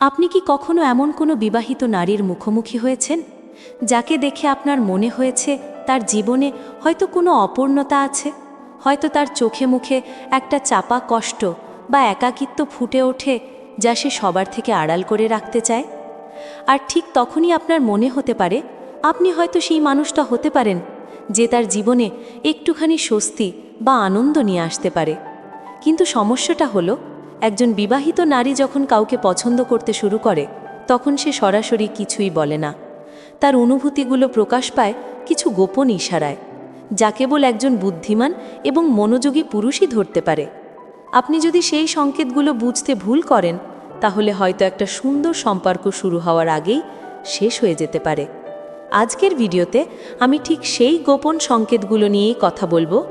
আপনি কি কখনো এমন কোনো বিবাহিত নারীর মুখোমুখি হয়েছেন? যাকে দেখে আপনার মনে হয়েছে তার জীবনে হয়তো কোনো অপূর্ণতা আছে? হয়তো তার চোখে মুখে একটা চাপা কষ্ট বা একাকিত্ব ফুটে ওঠে যা সে সবার থেকে আড়াল করে রাখতে চায়? আর ঠিক তখনই আপনার মনে হতে পারে, আপনি হয়তো সেই মানুষটা হতে পারেন যে তার জীবনে একটুখানি স্বস্তি বা আনন্দ নিয়ে আসতে পারে। কিন্তু সমস্যাটা হলো একজন বিবাহিত নারী যখন কাউকে পছন্দ করতে শুরু করে, তখন সে সরাসরি কিছুই বলে না। তার অনুভূতিগুলো প্রকাশ পায় কিছু গোপন ইশারায়, যা কেবল একজন বুদ্ধিমান এবং মনোযোগী পুরুষই ধরতে পারে। আপনি যদি সেই সংকেতগুলো বুঝতে ভুল করেন, তাহলে হয়তো একটা সুন্দর সম্পর্ক শুরু হওয়ার আগেই শেষ হয়ে যেতে পারে। আজকের ভিডিওতে আমি ঠিক সেই গোপন সংকেতগুলো নিয়েই কথা বলব,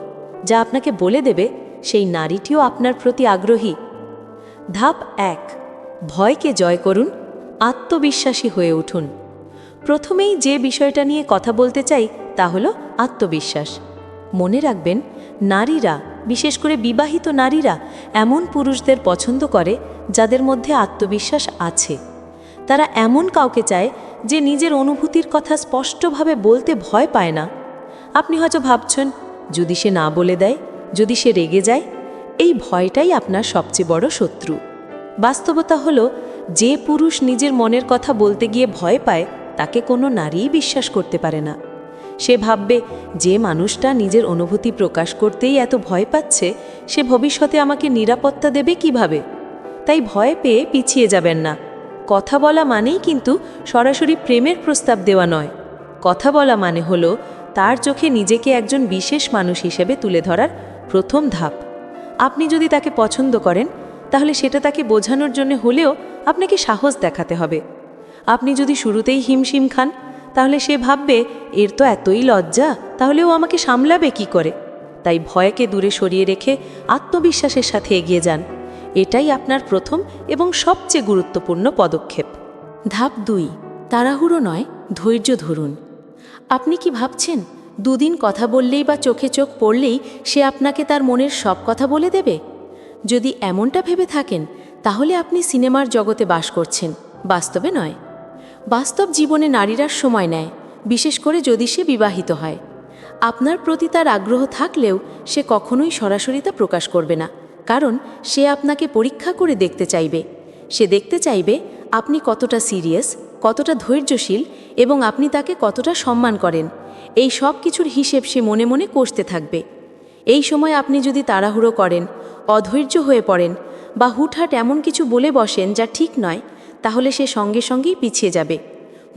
যা আপনাকে বলে দেবে সেই নারীটিও আপনার প্রতি আগ্রহী ধাপ এক, ভয়কে জয় করুন, আত্মবিশ্বাসী হয়ে উঠুন। প্রথমেই যে বিষয়টা নিয়ে কথা বলতে চাই তা হলো আত্মবিশ্বাস। মনে রাখবেন, নারীরা, বিশেষ করে বিবাহিত নারীরা, এমন পুরুষদের পছন্দ করে যাদের মধ্যে আত্মবিশ্বাস আছে। তারা এমন কাউকে চায় যে নিজের অনুভূতির কথা স্পষ্টভাবে বলতে ভয় পায় না। আপনি হয়তো ভাবছেন, যদি সে না বলে দেয়, যদি সে রেগে যায় এই ভয়টাই আপনার সবচেয়ে বড় শত্রু। বাস্তবতা হলো, যে পুরুষ নিজের মনের কথা বলতে গিয়ে ভয় পায়, তাকে কোনো নারীই বিশ্বাস করতে পারে না। সে ভাববে, যে মানুষটা নিজের অনুভূতি প্রকাশ করতেই এত ভয় পাচ্ছে, সে ভবিষ্যতে আমাকে নিরাপত্তা দেবে কীভাবে? তাই ভয় পেয়ে পিছিয়ে যাবেন না। কথা বলা মানেই কিন্তু সরাসরি প্রেমের প্রস্তাব দেওয়া নয়। কথা বলা মানে হলো, তার চোখে নিজেকে একজন বিশেষ মানুষ হিসেবে তুলে ধরার প্রথম ধাপ। আপনি যদি তাকে পছন্দ করেন, তাহলে সেটা তাকে বোঝানোর জন্য হলেও আপনাকে সাহস দেখাতে হবে। আপনি যদি শুরুতেই হিমশিম খান, তাহলে সে ভাববে, এর তো এতই লজ্জা, তাহলে ও আমাকে সামলাবে কি করে? তাই ভয়কে দূরে সরিয়ে রেখে আত্মবিশ্বাসের সাথে এগিয়ে যান। এটাই আপনার প্রথম এবং সবচেয়ে গুরুত্বপূর্ণ পদক্ষেপ। ধাপ দুই, তাড়াহুড়ো নয়, ধৈর্য ধরুন। আপনি কি ভাবছেন? দুদিন কথা বললেই বা চোখে চোখ পড়লেই সে আপনাকে তার মনের সব কথা বলে দেবে? যদি এমনটা ভেবে থাকেন, তাহলে আপনি সিনেমার জগতে বাস করছেন। বাস্তবে নয়। বাস্তব জীবনে নারীরা সময় নেয়, বিশেষ করে যদি সে বিবাহিত হয়। আপনার প্রতি তার আগ্রহ থাকলেও সে কখনোই সরাসরি তা প্রকাশ করবে না, কারণ সে আপনাকে পরীক্ষা করে দেখতে চাইবে। সে দেখতে চাইবে আপনি কতটা সিরিয়াস, কতটা ধৈর্যশীল এবং আপনি তাকে কতটা সম্মান করেন। এই সব কিছুর হিসেব সে মনে মনে কষতে থাকবে। এই সময় আপনি যদি তাড়াহুড়ো করেন, অধৈর্য হয়ে পড়েন বা হুটহাট এমন কিছু বলে বসেন যা ঠিক নয়, তাহলে সে সঙ্গে সঙ্গেই পিছিয়ে যাবে।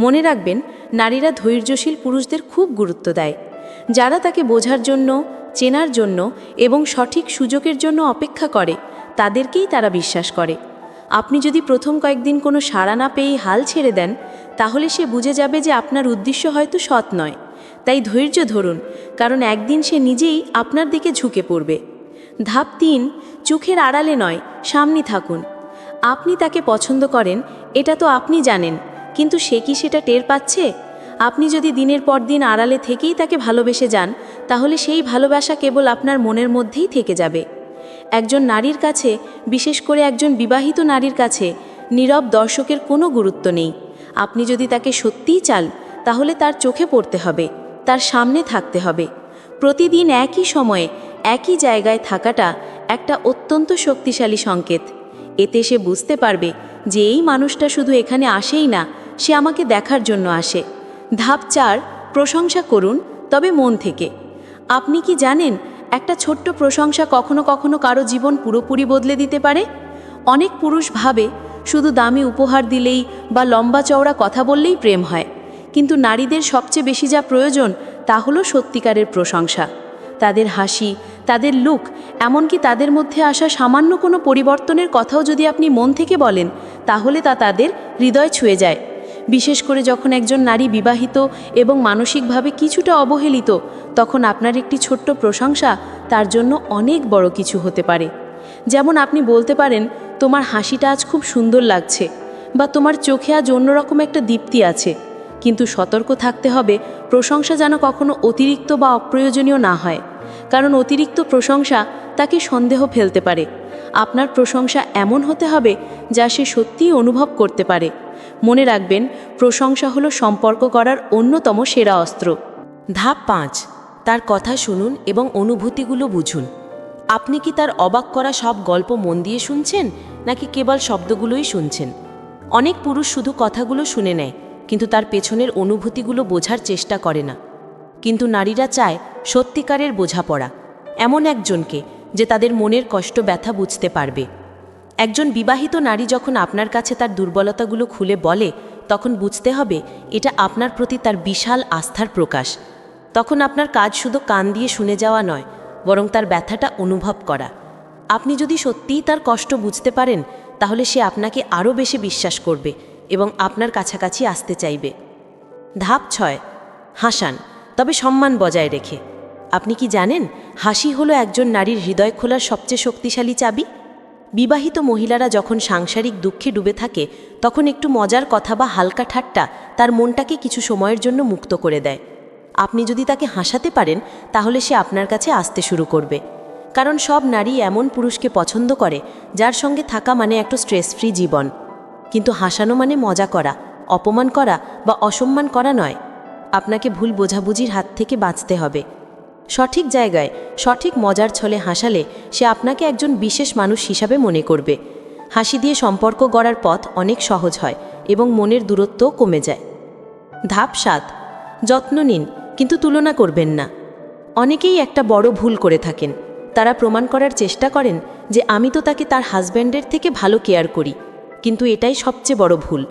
মনে রাখবেন, নারীরা ধৈর্যশীল পুরুষদের খুব গুরুত্ব দেয়। যারা তাকে বোঝার জন্য, চেনার জন্য এবং সঠিক সুযোগের জন্য অপেক্ষা করে, তাদেরকেই তারা বিশ্বাস করে। আপনি যদি প্রথম কয়েকদিন কোনো সাড়া না পেয়েই হাল ছেড়ে দেন, তাহলে সে বুঝে যাবে যে আপনার উদ্দেশ্য হয়তো সৎ নয়। তাই ধৈর্য ধরুন, কারণ একদিন সে নিজেই আপনার দিকে ঝুঁকে পড়বে। ধাপ তিন, চোখের আড়ালে নয়, সামনে থাকুন। আপনি তাকে পছন্দ করেন, এটা তো আপনি জানেন, কিন্তু সে কি সেটা টের পাচ্ছে? আপনি যদি দিনের পর দিন আড়ালে থেকেই তাকে ভালোবেসে যান, তাহলে সেই ভালোবাসা কেবল আপনার মনের মধ্যেই থেকে যাবে। একজন নারীর কাছে, বিশেষ করে একজন বিবাহিত নারীর কাছে, নীরব দর্শকের কোনো গুরুত্ব নেই। আপনি যদি তাকে সত্যিই চান, তাহলে তার চোখে পড়তে হবে। তার সামনে থাকতে হবে। প্রতিদিন একই সময়ে একই জায়গায় থাকাটা একটা অত্যন্ত শক্তিশালী সংকেত। এতে সে বুঝতে পারবে যে এই মানুষটা শুধু এখানে আসেই না, সে আমাকে দেখার জন্য আসে। ধাপ চার, প্রশংসা করুন, তবে মন থেকে। আপনি কি জানেন একটা ছোট্ট প্রশংসা কখনো কখনো কারও জীবন পুরোপুরি বদলে দিতে পারে? অনেক পুরুষ ভাবে শুধু দামি উপহার দিলেই বা লম্বা চওড়া কথা বললেই প্রেম হয়। কিন্তু নারীদের সবচেয়ে বেশি যা প্রয়োজন তা হলো সত্যিকারের প্রশংসা। তাদের হাসি, তাদের লুক, এমনকি তাদের মধ্যে আসা সামান্য কোনো পরিবর্তনের কথাও যদি আপনি মন থেকে বলেন, তাহলে তা তাদের হৃদয় ছুঁয়ে যায়। বিশেষ করে যখন একজন নারী বিবাহিত এবং মানসিকভাবে কিছুটা অবহেলিত, তখন আপনার একটি ছোট্ট প্রশংসা তার জন্য অনেক বড় কিছু হতে পারে। যেমন আপনি বলতে পারেন, তোমার হাসিটা আজ খুব সুন্দর লাগছে বা তোমার চোখে আজ অন্যরকম একটা দীপ্তি আছে কিন্তু সতর্ক থাকতে হবে, প্রশংসা যেন কখনো অতিরিক্ত বা অপ্রয়োজনীয় না হয়। কারণ অতিরিক্ত প্রশংসা তাকে সন্দেহ ফেলতে পারে। আপনার প্রশংসা এমন হতে হবে, যা সে সত্যিই অনুভব করতে পারে। মনে রাখবেন, প্রশংসা হলো সম্পর্ক করার অন্যতম সেরা অস্ত্র। ধাপ পাঁচ, তার কথা শুনুন এবং অনুভূতিগুলো বুঝুন। আপনি কি তার অবাক করা সব গল্প মন দিয়ে শুনছেন, নাকি কেবল শব্দগুলোই শুনছেন? অনেক পুরুষ শুধু কথাগুলো শুনে নেয় কিন্তু তার পেছনের অনুভূতিগুলো বোঝার চেষ্টা করে না। কিন্তু নারীরা চায় সত্যিকারের বোঝাপড়া, এমন একজনকে যে তাদের মনের কষ্ট ব্যথা বুঝতে পারবে। একজন বিবাহিত নারী যখন আপনার কাছে তার দুর্বলতাগুলো খুলে বলে, তখন বুঝতে হবে এটা আপনার প্রতি তার বিশাল আস্থার প্রকাশ। তখন আপনার কাজ শুধু কান দিয়ে শুনে যাওয়া নয়, বরং তার ব্যথাটা অনুভব করা। আপনি যদি সত্যিই তার কষ্ট বুঝতে পারেন, তাহলে সে আপনাকে আরও বেশি বিশ্বাস করবে। এবং আপনার কাছাকাছি আসতে চাইবে। ধাপ ছয়, হাসান, তবে সম্মান বজায় রেখে। আপনি কি জানেন, হাসি হলো একজন নারীর হৃদয় খোলার সবচেয়ে শক্তিশালী চাবি? বিবাহিত মহিলারা যখন সাংসারিক দুঃখে ডুবে থাকে, তখন একটু মজার কথা বা হালকা ঠাট্টা তার মনটাকে কিছু সময়ের জন্য মুক্ত করে দেয়। আপনি যদি তাকে হাসাতে পারেন, তাহলে সে আপনার কাছে আসতে শুরু করবে। কারণ সব নারী এমন পুরুষকে পছন্দ করে, যার সঙ্গে থাকা মানে একটা স্ট্রেস ফ্রি জীবন। কিন্তু হাসানো মানে মজা করা, অপমান করা বা অসম্মান করা নয়। আপনাকে ভুল বোঝাবুঝির হাত থেকে বাঁচতে হবে। সঠিক জায়গায়, সঠিক মজার ছলে হাসালে সে আপনাকে একজন বিশেষ মানুষ হিসাবে মনে করবে। হাসি দিয়ে সম্পর্ক গড়ার পথ অনেক সহজ হয় এবং মনের দূরত্বও কমে যায়। ধাপ সাত, যত্ন নিন, কিন্তু তুলনা করবেন না। অনেকেই একটা বড় ভুল করে থাকেন। তারা প্রমাণ করার চেষ্টা করেন যে আমি তো তাকে তার হাজব্যান্ডের থেকে ভালো কেয়ার করি। কিন্তু এটাই সবচেয়ে বড় ভুল।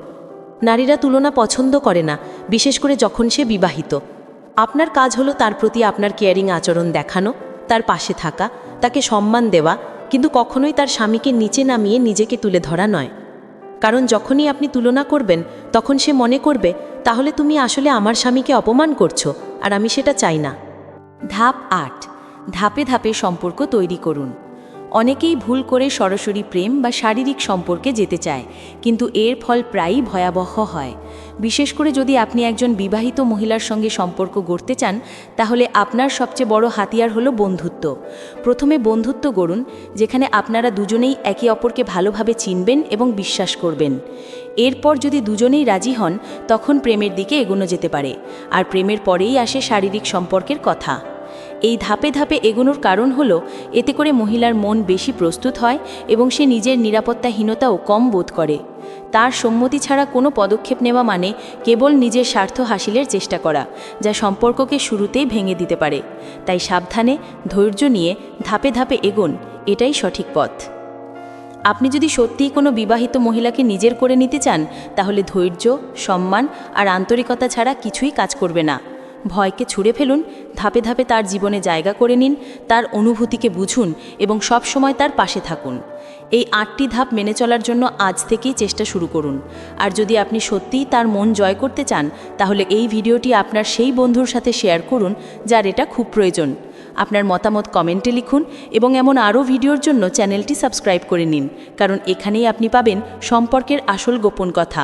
নারীরা তুলনা পছন্দ করে না, বিশেষ করে যখন সে বিবাহিত। আপনার কাজ হলো তার প্রতি আপনার কেয়ারিং আচরণ দেখানো, তার পাশে থাকা, তাকে সম্মান দেওয়া, কিন্তু কখনোই তার স্বামীকে নিচে নামিয়ে নিজেকে তুলে ধরা নয়। কারণ যখনই আপনি তুলনা করবেন, তখন সে মনে করবে, তাহলে তুমি আসলে আমার স্বামীকে অপমান করছ, আর আমি সেটা চাই না। ধাপ আট, ধাপে ধাপে সম্পর্ক তৈরি করুন। অনেকেই ভুল করে সরাসরি প্রেম বা শারীরিক সম্পর্কে যেতে চায়, কিন্তু এর ফল প্রায়ই ভয়াবহ হয়। বিশেষ করে যদি আপনি একজন বিবাহিত মহিলার সঙ্গে সম্পর্ক গড়তে চান, তাহলে আপনার সবচেয়ে বড় হাতিয়ার হলো বন্ধুত্ব। প্রথমে বন্ধুত্ব গড়ুন, যেখানে আপনারা দুজনেই একে অপরকে ভালোভাবে চিনবেন এবং বিশ্বাস করবেন। এরপর যদি দুজনেই রাজি হন, তখন প্রেমের দিকে এগোনো যেতে পারে, আর প্রেমের পরেই আসে শারীরিক সম্পর্কের কথা। এই ধাপে ধাপে এগোনোর কারণ হল, এতে করে মহিলার মন বেশি প্রস্তুত হয় এবং সে নিজের নিরাপত্তাহীনতাও কম বোধ করে। তার সম্মতি ছাড়া কোনো পদক্ষেপ নেওয়া মানে কেবল নিজের স্বার্থ হাসিলের চেষ্টা করা, যা সম্পর্ককে শুরুতেই ভেঙে দিতে পারে। তাই সাবধানে, ধৈর্য নিয়ে ধাপে ধাপে এগোন, এটাই সঠিক পথ। আপনি যদি সত্যিই কোনো বিবাহিত মহিলাকে নিজের করে নিতে চান, তাহলে ধৈর্য, সম্মান আর আন্তরিকতা ছাড়া কিছুই কাজ করবে না। ভয়কে ছুঁড়ে ফেলুন, ধাপে ধাপে তার জীবনে জায়গা করে নিন, তার অনুভূতিকে বুঝুন এবং সব সময় তার পাশে থাকুন। এই আটটি ধাপ মেনে চলার জন্য আজ থেকেই চেষ্টা শুরু করুন। আর যদি আপনি সত্যিই তার মন জয় করতে চান, তাহলে এই ভিডিওটি আপনার সেই বন্ধুর সাথে শেয়ার করুন, যার এটা খুব প্রয়োজন। আপনার মতামত কমেন্টে লিখুন এবং এমন আরও ভিডিওর জন্য চ্যানেলটি সাবস্ক্রাইব করে নিন, কারণ এখানেই আপনি পাবেন সম্পর্কের আসল গোপন কথা।